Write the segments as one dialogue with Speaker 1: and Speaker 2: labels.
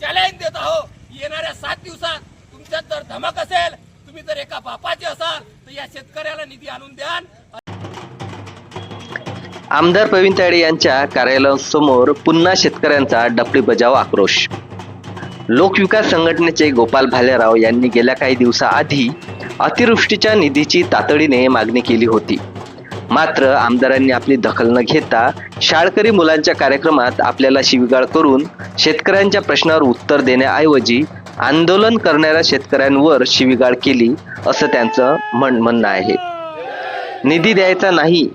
Speaker 1: Challenge देत आहो. येणाऱ्या सात दिवसात तुमच्यात जर धमक असेल तुम्ही जर एका बापाचे असाल तर या शेतकऱ्याला निधी आणून द्या
Speaker 2: आमदार प्रवीण तायडे यांच्या कार्यालयासमोर पुन्हा शेतकऱ्यांचा डफली बजाव आक्रोश. लोकविकास संघटनेचे गोपाल भालेराव यांनी गेल्या काही दिवसाआधी अतिवृष्टीच्या निधीची तातडीने मागणी केली होती. मात्र आमदारांनी आपली दखल न घेता शाळकरी मुलांच्या कार्यक्रमात आपल्याला शिवीगाळ करून शेतकऱ्यांच्या प्रश्नावर उत्तर देण्याऐवजी आंदोलन करणाऱ्या शेतकऱ्यांवर शिवीगाळ केली असं त्यांचं म्हण म्हणणं आहे. निधी द्यायचा नाही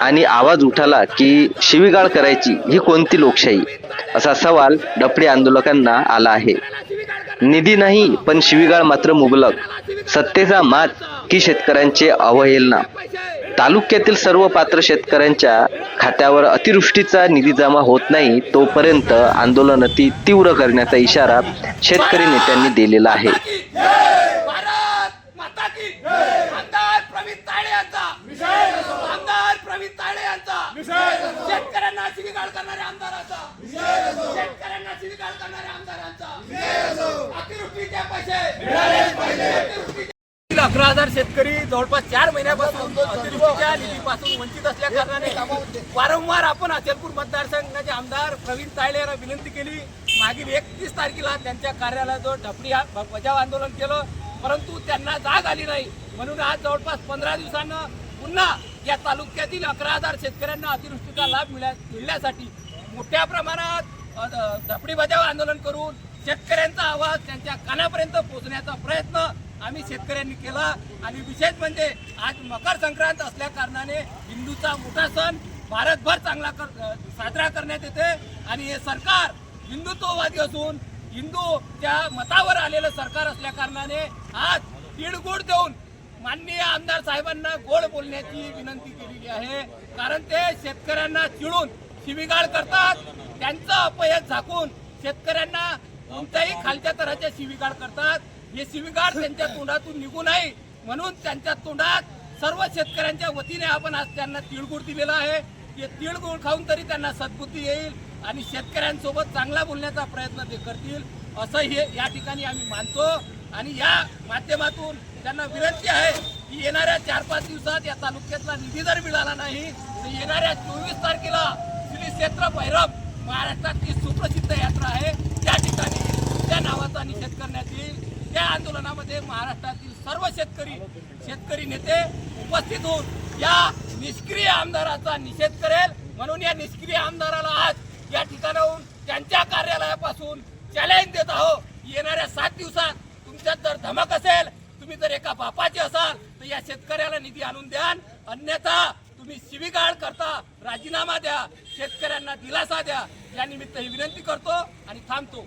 Speaker 2: आणि आवाज उठाला की शिवीगाळ करायची ही कोणती लोकशाही? असा सवाल डफडे आंदोलकांना आला आहे. निधी नाही पण शिवीगाळ मात्र मुबलक. सत्तेचा मात की शेतकऱ्यांचे अवहेलना. तालुक्यातील सर्व पात्र शेतकऱ्यांच्या खात्यावर अतिवृष्टीचा निधी जमा होत नाही तोपर्यंत आंदोलन ती तीव्र करण्याचा इशारा शेतकरी नेत्यांनी दिलेला आहे.
Speaker 1: शेतकऱ्यांना अकरा हजार शेतकरी जवळपास चार महिन्यापासून अतिवृष्टीच्या निधीपासून वंचित असल्या कारणाने वारंवार आपण अचलपूर मतदारसंघाचे आमदार प्रवीण तायले यांना विनंती केली. मागील एकतीस तारखेला त्यांच्या कार्यालयाजवळ ढपडी हा- बचाव आंदोलन केलं परंतु त्यांना जाग आली नाही. म्हणून आज जवळपास पंधरा दिवसानं पुन्हा या तालुक्यातील अकरा हजार शेतकऱ्यांना अतिवृष्टीचा लाभ मिळा मिळण्यासाठी मोठ्या प्रमाणात ढपडी बजाव आंदोलन करून शेतकऱ्यांचा आवाज त्यांच्या कानापर्यंत पोहोचण्याचा प्रयत्न आम्ही शेतकऱ्यांनी केला. आणि विशेष म्हणजे आज मकर संक्रांत असल्या कारणाने हिंदूचा मोठा सण भारतभर चांगला कर साजरा करण्यात येते आणि हे सरकार हिंदुत्ववादी असून हिंदूच्या मतावर आलेलं सरकार असल्या कारणाने आज तिळगुळ देऊन माननीय आमदार साहेबांना गोड बोलण्याची विनंती केलेली आहे. कारण ते शेतकऱ्यांना चिडून शिविगाळ करतात. त्यांचं अपयश झाकून शेतकऱ्यांना कोणत्याही खालच्या तराच्या शिवीगाळ करतात. हे शिवीगाळ त्यांच्या तोंडातून निघू नये. म्हणून त्यांच्या तोंडात सर्व शेतकऱ्यांच्या वतीने आपण आज त्यांना तिळगुळ दिलेला आहे. ते तिळगुळ खाऊन तरी त्यांना सद्बुद्धी येईल आणि शेतकऱ्यांसोबत चांगला बोलण्याचा प्रयत्न ते करतील. असं हे या ठिकाणी आम्ही मानतो. आणि या माध्यमातून त्यांना विनंती आहे की येणाऱ्या चार पाच दिवसात या तालुक्यातला निधी जर मिळाला नाही तर येणाऱ्या चोवीस तारखेला श्री क्षेत्र भैरव महाराष्ट्रातली सुप्रसिद्ध यात्रा आहे. या नावाचा निषेध करण्यात येईल. त्या आंदोलनामध्ये महाराष्ट्रातील सर्व शेतकरी शेतकरी नेते उपस्थित होऊन या निष्क्रिय आमदाराचा निषेध करेल. म्हणून या निष्क्रिय आमदाराला आज या ठिकाणाहून त्यांच्या कार्यालयापासून चॅलेंज देत आहो येणाऱ्या सात दिवसात तुमच्यात जर धमक असेल तुम्ही जर एका बापाचे असाल तर या शेतकऱ्याला निधी आणून द्या. अन्यथा तुम्ही शिवीगाळ करता राजीनामा द्या शेतकऱ्यांना दिलासा द्या. या निमित्त ही विनंती करतो आणि थांबतो.